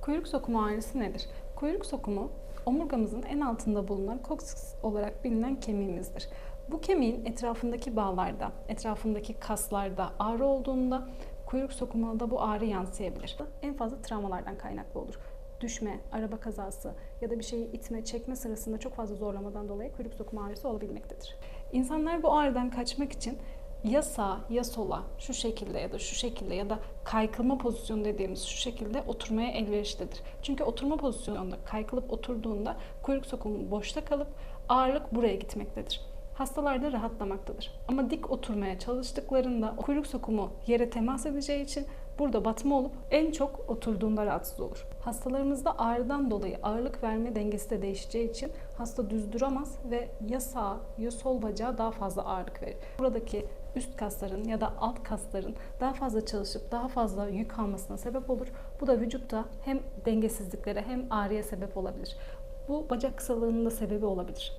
Kuyruk sokumu ağrısı nedir? Kuyruk sokumu omurgamızın en altında bulunan koks olarak bilinen kemiğimizdir. Bu kemiğin etrafındaki bağlarda, etrafındaki kaslarda ağrı olduğunda kuyruk sokumuna da bu ağrı yansıyabilir. En fazla travmalardan kaynaklı olur. Düşme, araba kazası ya da bir şeyi itme, çekme sırasında çok fazla zorlamadan dolayı kuyruk sokumu ağrısı olabilmektedir. İnsanlar bu ağrıdan kaçmak için ya sağa ya sola şu şekilde ya da şu şekilde ya da kaykılma pozisyonu dediğimiz şu şekilde oturmaya elverişlidir. Çünkü oturma pozisyonunda kaykılıp oturduğunda kuyruk sokumu boşta kalıp ağırlık buraya gitmektedir. Hastalar da rahatlamaktadır. Ama dik oturmaya çalıştıklarında kuyruk sokumu yere temas edeceği için burada batma olup en çok oturduğunda rahatsız olur. Hastalarımızda ağrıdan dolayı ağırlık verme dengesi de değişeceği için hasta düz duramaz ve ya sağ ya sol bacağı daha fazla ağırlık verir. Buradaki üst kasların ya da alt kasların daha fazla çalışıp daha fazla yük almasına sebep olur. Bu da vücutta hem dengesizliklere hem ağrıya sebep olabilir. Bu bacak kısalığının da sebebi olabilir.